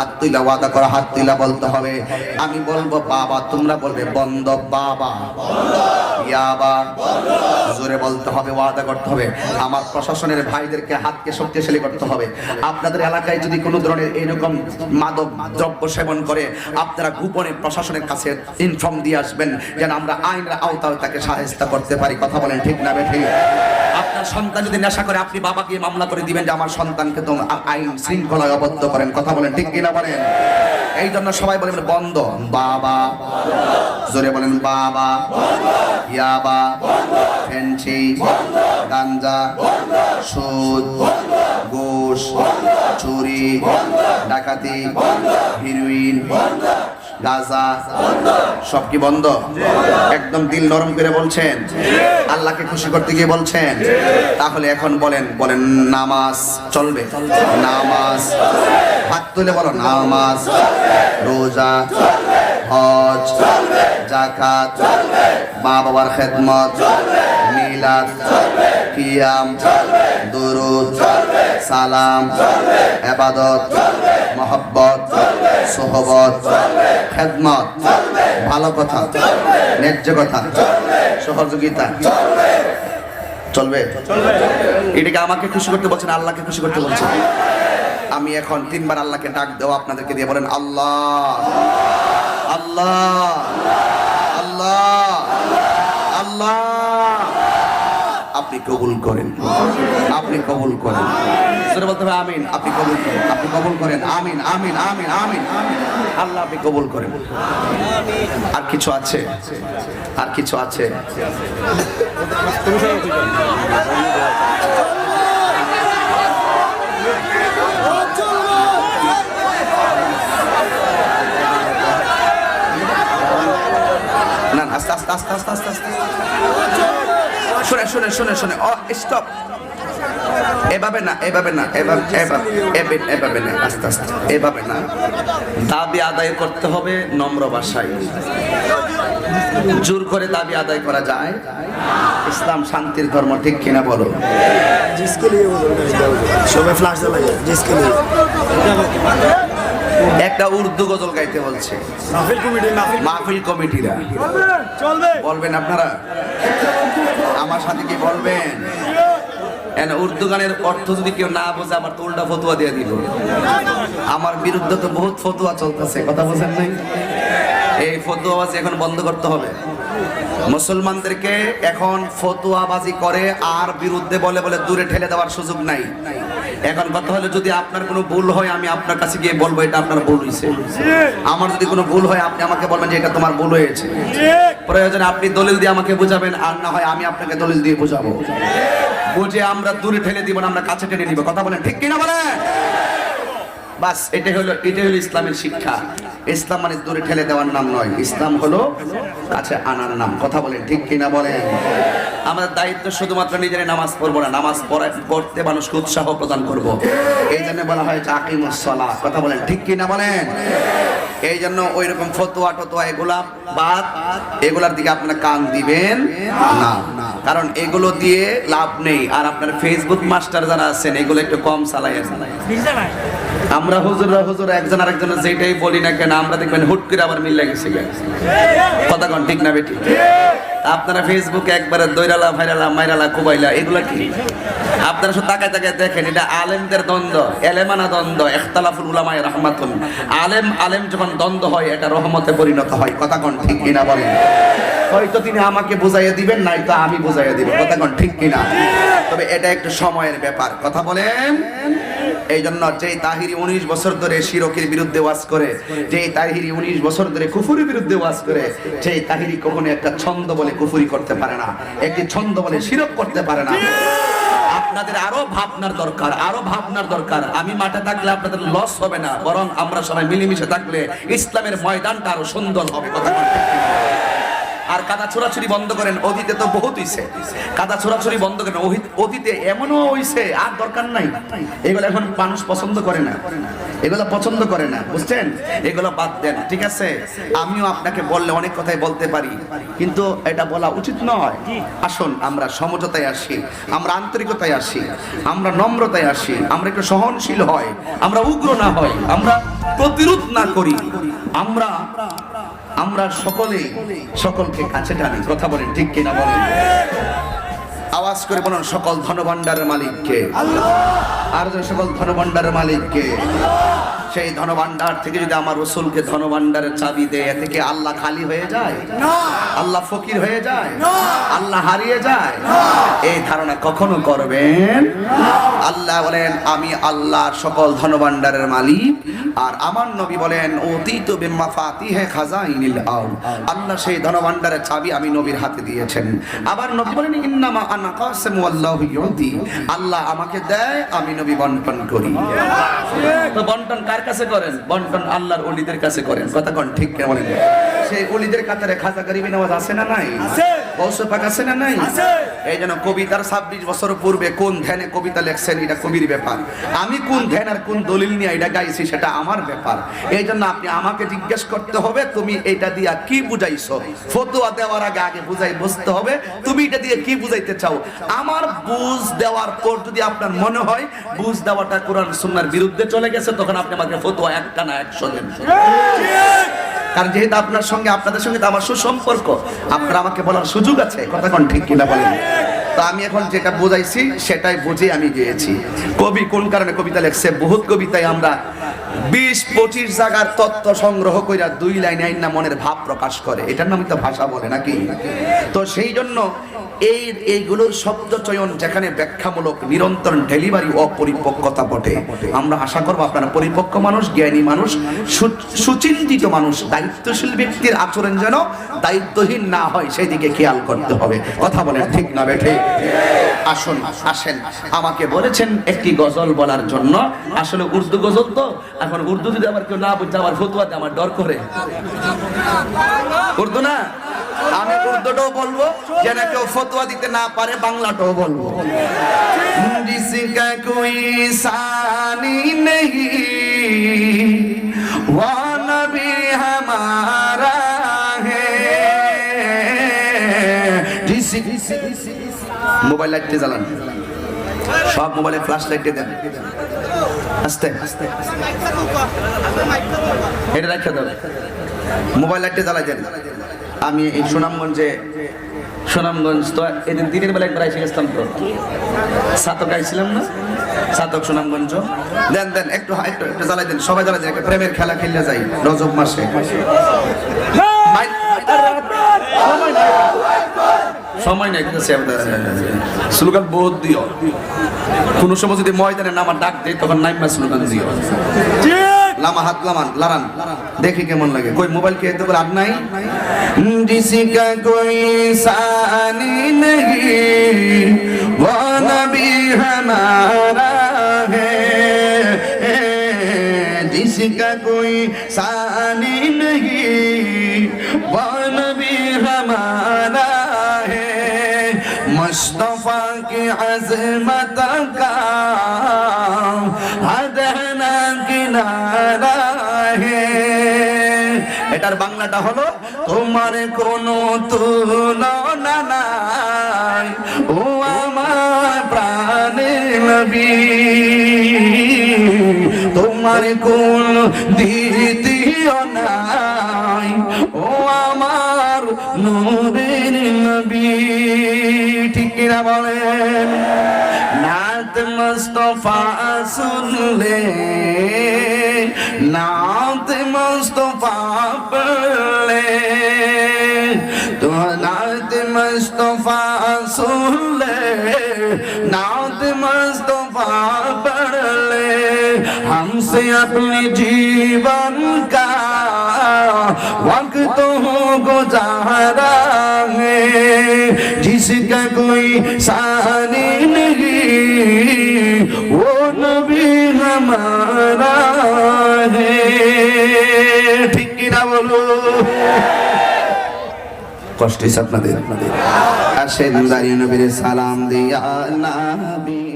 হাত তুইলা, ওয়াদা করা, হাত তুইলা বলতে হবে। আমি বলব, বাবা, তোমরা বলবে, বন্ধ, বাবা। জোরে বলতে হবে, ওয়াদা করতে হবে। আমার প্রশাসনের ভাইদেরকে হাতকে শক্তিশালী করতে হবে। আপনাদের এলাকায় যদি কোনো ধরনের এরকম মাদক দ্রব্য সেবন করে, আপনারা গোপনে প্রশাসনের কাছে ইনফর্ম দিয়ে আসবেন, যেন আমরা আইনের আওতায় তাকে করতে পারি। কথা বলেন ঠিক না বেঠিক আপনার সন্তান যদি নেশা করে, আপনি বাবাকে মামলা করে দিবেন যে, আমার সন্তানকে তো আইন শৃঙ্খলায় অবদ্ধ করেন। কথা বলেন ঠিক কিনা? বলেন। এই জন্য সবাই বলেন বন্ধ। বাবা। জোরে বলেন, বাবা। ইয়াবা ফেন্সি। গাঞ্জা। সুদ। ঘুষ। চুরি। ডাকাতি। হিরোইন। গাজা সব কি বন্ধ? একদম দিল নরম করে বলছেন। আল্লাহকে খুশি করতে গিয়ে বলছেন। তাহলে এখন বলেন বলেন নামাজ চলবে। নামাজ হাত তুলে বলো, নামাজ রোজা, হজ জাকাত মা বাবার খেদমত মিলাদ কিয়াম, দুরুদ, সালাম এবাদত মহব্বত, সোহবত, খেদমত, ভালো কথা, ন্যায্য কথা, সহযোগিতা। চলবে? এটাকে আমাকে খুশি করতে বলছেন, আল্লাহকে খুশি করতে বলছেন। আমি এখন তিনবার আল্লাহকে ডাক দেওয়া আপনাদেরকে দিয়ে বলেন, আল্লাহ আল্লাহ আল্লাহ আল্লাহ। আপনি কবুল করেন। আপনি কবুল করেন। জোরে বলতে হবে আমিন। আপনি কবুল করেন। আপনি কবুল করেন। আমিন আমিন আমিন আমিন। আল্লাহ আপনি কবুল করেন। আর কিছু আছে? আর কিছু আছে? না, আস্তে আস্তে আস্তে আস্তে আস্তে আস্তে। শোনে শোনে শোনে শোনে। অ স্টপ এভাবে না এভাবে না, এভাবে এভাবে না, আস্তে আস্তে, এভাবে না। দাবি আদায় করতে হবে নম্র ভাষায়। জোর করে দাবি আদায় করা যায়। ইসলাম শান্তির ধর্ম, ঠিক কিনা বলো? সবাই ফ্লাশ জ্বালাই একটা উর্দু গজল গাইতে বলছে। মাহফিল কমিটিরা। বলবেন আপনারা? আমার সাথে কি বলবেন? উর্দু গানের অর্থ যদি কেউ না বোঝে আমার তো উল্টা ফতুয়া দিয়ে দিল। আমার বিরুদ্ধে তো বহুত ফতুয়া চলতেছে কথা বোঝেন নাই? এই ফতুয়াবাজি এখন বন্ধ করতে হবে। মুসলমানদেরকে এখন ফতুয়াবাজি করে আর বিরুদ্ধে বলে বলে দূরে ঠেলে দেওয়ার সুযোগ নাই। এখন কথা হলো, যদি আপনার কোনো ভুল হয়, আমি আপনার কাছে গিয়ে বলব, এটা আপনার ভুল হয়েছে আমার যদি কোনো ভুল হয়, আপনি আমাকে বলবেন যে এটা তোমার ভুল হয়েছে। প্রয়োজনে আপনি দলিল দিয়ে আমাকে বোঝাবেন, আর না হয় আমি আপনাকে দলিল দিয়ে বুঝাবো। বুঝে আমরা দূরে ঠেলে দিব না, আমরা কাছে টেনে নিব। কথা বলেন, ঠিক কিনা বলেন? বাস এটা হলো এটা হলো ইসলামের শিক্ষা। ইসলাম মানে দূরে ঠেলে দেওয়ার নাম নয়, ইসলাম হলো কাছে আনার নাম। কথা বলেন, ঠিক কিনা বলেন? আমাদের দায়িত্ব শুধুমাত্র নিজের নামাজ পড়ব না, নামাজ পড়া- পড়তে মানুষকে উৎসাহ প্রদান করব। এই জন্য বলা হয় চাকিমুসলা কথা বলেন, ঠিক কিনা বলেন? এই জন্য ওই রকম ফতোয়া টতোয়া এগুলা বাদ, এগুলার দিকে আপনারা কান দিবেন না। কারণ এগুলো দিয়ে লাভ নেই। আর আপনার ফেসবুক মাস্টার যারা আছেন, এগুলো একটু কম চালাইয়েন আমরা হুজুররা হুজুর, একজন আরেকজনের যেটাই বলি না কেন, আমরা দেখবেন হুট করে আবার মিল গেছে কথা কন, ঠিক না বেটি? আপনারা ফেসবুকে একবারে দৈরালা, ভাইরালা, মাইরালা, কুবাইলা, এগুলা কি? আপনারা তাকায় তাকায় দেখেন, এটা আলেমদের দ্বন্দ্ব, এলেমানা দ্বন্দ্ব, এখতালাফুল আলেম আলেম যখন দ্বন্দ্ব হয়, এটা রহমতে পরিণত হয়। কথা কন, ঠিক কিনা বলেন? হয়তো তিনি আমাকে বুঝাইয়া দিবেন, নাই তো আমি বুঝাইয়া দিব। কথা কন, ঠিক কিনা? তবে এটা একটু সময়ের ব্যাপার। কথা বলেন? এই জন্য যেই তাহিরি উনিশ বছর ধরে শিরকের বিরুদ্ধে ওয়াজ করে, যেই তাহিরি উনিশ বছর ধরে কুফুরির বিরুদ্ধে ওয়াজ করে সেই তাহিরি কখনো একটা ছন্দ বলে কুফুরি করতে পারে না, একটি ছন্দ বলে শিরক করতে পারে না। আপনাদের আরও ভাবনার দরকার, আরও ভাবনার দরকার। আমি মাঠে থাকলে আপনাদের লস হবে না, বরং আমরা সবাই মিলেমিশে থাকলে ইসলামের ময়দানটা আরও সুন্দর হবে, কথা আর কাদা ছোড়াছুরি বন্ধ করেন, অতীতে তো বহুত হইছে। কাদা ছোড়াছুরি বন্ধ করেন অতীতে এমনও হইছে, আর দরকার নাই। এগুলো এখন মানুষ পছন্দ করে না। এগুলো পছন্দ করে না, বুঝছেন? এগুলো বাদ দেন, ঠিক আছে? আমিও আপনাকে বললে অনেক কথাই বলতে পারি, কিন্তু এটা বলা উচিত নয়। আসুন, আমরা সমঝোতায় আসি, আমরা আন্তরিকতায় আসি, আমরা নম্রতায় আসি, আমরা একটু সহনশীল হয়, আমরা উগ্র না হয়, আমরা প্রতিরোধ না করি, আমরা আমরা সকলে সকলকে কাছে টানি। কথা বলেন ঠিক কিনা বলেন? আওয়াজ করে বলুন সকল ধনভাণ্ডারের মালিককে। আর যে সকল ধনভাণ্ডারের মালিককে সেই ধনভাণ্ডার থেকে যদি আমার রসুলকে ধনভাণ্ডারের চাবি দেয় এ থেকে আল্লাহ খালি হয়ে যায়? আল্লাহ ফকির হয়ে যায়? আল্লাহ হারিয়ে যায়? এই ধারণা কখনো করবেন? আল্লাহ বলেন আমি আল্লাহ সকল ধনভাণ্ডারের মালিক। আর আমার নবী বলেন অতীত বিম্মা ফাতিহে খাজাইনিল আউল। আল্লাহ সেই ধনভাণ্ডারের চাবি আমি নবীর হাতে দিয়েছেন। আবার নবী বলেন ইন্নামা আনা কাসিমু আল্লাহু ইউতি আল্লাহ আমাকে দেয় আমি নবী বন্টন করি। তো বন্টন কার কাছে করেন? বন্টন আল্লাহর ওলিদের কাছে করেন। কথা কোন ঠিক কে বলেন? সেই ওলিদের কাতারে খাজা গরিবি নামাজ আছে না নাই? গৌসে পাক আছে না নাই? এই জন্য কবিতার ছাব্বিশ বছর পূর্বে কোন ধ্যানে কবিতা লেখছেন এটা কবির ব্যাপার। আমি কোন ধ্যান আর কোন দলিল নিয়ে এটা গাইছি সেটা আমার ব্যাপার। এই জন্য আপনি আমাকে জিজ্ঞেস করতে হবে, তুমি এটা দিয়া কি বুঝাইছো? ফতোয়া দেওয়ার আগে আগে বুঝাই বুঝতে হবে, তুমি এটা দিয়ে কি বুঝাইতে চাও? আমার বুঝ দেওয়ার পর যদি আপনার মনে হয়, বুঝ দেওয়াটা কোরআন সুন্নার বিরুদ্ধে চলে গেছে, তখন আপনি আমাকে ফতোয়া একটা না একশো দেন। কারণ যেহেতু আপনার সঙ্গে, আপনাদের সঙ্গে আমার সুসম্পর্ক, আপনার আমাকে বলার সুযোগ আছে, কথা কোন ঠিক কিনা বলেন। তো আমি এখন যেটা বোঝাইছি, সেটাই বুঝে আমি গিয়েছি। কবি কোন কারণে কবিতা লেখছে? বহুত কবিতায় আমরা বিশ, পঁচিশ জায়গার তত্ত্ব সংগ্রহ কইরা দুই লাইন আইন না মনের ভাব প্রকাশ করে। এটার নামই তো ভাষা বলে নাকি? তো সেই জন্য এই, এইগুলোর শব্দ চয়ন যেখানে ব্যাখ্যামূলক, নিরন্তর ডেলিভারি অপরিপক্কতা বটে। আমরা আশা করব আপনারা পরিপক্ক মানুষ, জ্ঞানী মানুষ সুচিন্তিত মানুষ, দায়িত্বশীল ব্যক্তির আচরণ যেন দায়িত্বহীন না হয় সেই দিকে খেয়াল করতে হবে। কথা বলেন ঠিক না বেঠে? আসুন, আসেন। আমাকে বলেছেন একটি গজল বলার জন্য। আসলে উর্দু গজল তো, এখন উর্দু যদি আমার কেউ না বুঝতে আমার ফতুয়াতে আমার ডর করে। উর্দু না? আমি উর্দুটাও বলব, যেন কেউ ফতোয়া দিতে না পারে বাংলাটাও বলব। রিজিকা কোই সানি মোবাইল লাইটটি জ্বালান। সব মোবাইলে ফ্ল্যাশ লাইটটি দেন। আস্তে। আস্তে এটা রাখতে দাও। মোবাইল লাইটটি জ্বালাই দেন। আমি এই সুনামগঞ্জে, সুনামগঞ্জ তো এদিন দিনের বেলা একবার এসে গেছিলাম তো। সাতক আইছিলাম না? সাতক সুনামগঞ্জ। দেন দেন, একটু একটু একটু জ্বালাই দেন। সবাই জ্বালাই দেন প্রেমের খেলা খেললে যাই রজব মাসে। সময় নাই, কিন্তু স্লোগান বহুত দিও। কোন সময় যদি ময়দানে নামা ডাক দেয়, তখন নাইমা স্লোগান দিও। লামা হাত লামান, লারান। দেখি কেমন লাগে। কই, মোবাইল কি একদম রাত নাই? জিসিকা কই সানি নেহি ও হামারা হে। জিসিকা কই সানি নেহি ও হামারা হে। মুস্তফা কি আজমা এটার বাংলাটা হলো, তোমার কোনো তুলনা নবী। তোমার কোন দ্বিতীয় ও আমার নবীর নবী। ঠিক কিনা বলেন? মুস্তফা শুনলে নাত মুস্তফা পড়লে তো নাত মুস্তফা শুনলে नात मुस्तफा पढ़ ले हमसे अपने जीवन का वक्त हो गुजारा है जिसका कोई सानी नहीं वो नबी हमारा है ठीक ना बोलो কষ্ট হয়েছে আপনাদের আপনাদের আসেন দাঁড়িয়ে নবীর সালাম দিয়া নাবি